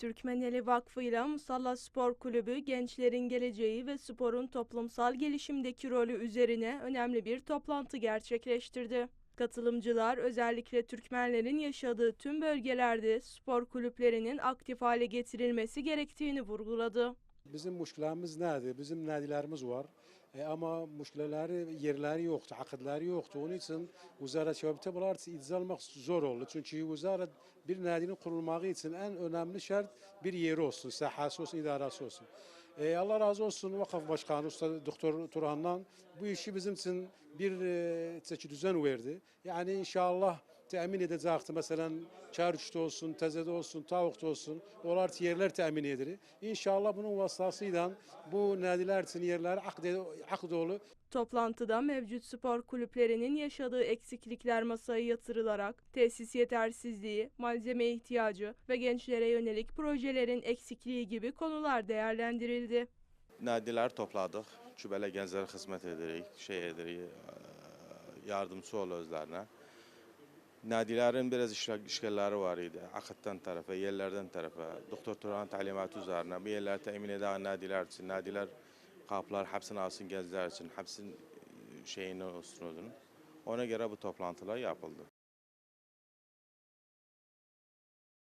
Türkmeneli Vakfı ile Musalla Spor Kulübü gençlerin geleceği ve sporun toplumsal gelişimdeki rolü üzerine önemli bir toplantı gerçekleştirdi. Katılımcılar özellikle Türkmenlerin yaşadığı tüm bölgelerde spor kulüplerinin aktif hale getirilmesi gerektiğini vurguladı. Bizim muşkilerimiz nedir? Bizim nadilerimiz var. E, ama muşkileleri yerleri yoktu, akıdları yoktu. Onun için Uzaret Şöbete bunlar ilza almak zor oldu. Çünkü Uzaret bir nadinin kurulması için en önemli şart bir yeri olsun, sahası olsun, idaresi olsun. E, Allah razı olsun Vakıf Başkanı Usta Doktor Turhan'dan bu işi bizim için bir e, düzen verdi. Yani inşallah temin edecekti. Mesela Çarşı'da olsun, Teze'de olsun, Tavuk'ta olsun. Onlar yerler temin edilir. İnşallah bunun vasıtasıyla bu nadiler için yerler akd dolu. Toplantıda mevcut spor kulüplerinin yaşadığı eksiklikler masaya yatırılarak tesis yetersizliği, malzeme ihtiyacı ve gençlere yönelik projelerin eksikliği gibi konular değerlendirildi. Nadiləri topladıq. Kübələ gənclərə xidmət edirik, şey edirik, eee, yardımçı ol özlərinə. Nadilərin biraz işgəlləri var idi. Akıtdan tərəfə, yerlərdən tərəfə, Doktor Turanın təlimatı üzərinə bu yerləri təmin edən nadilər üçün, nadilər qapılar həbsin alsın gənclər üçün, həbsin şeyindən olsun. Ona görə bu toplantılar yapıldı.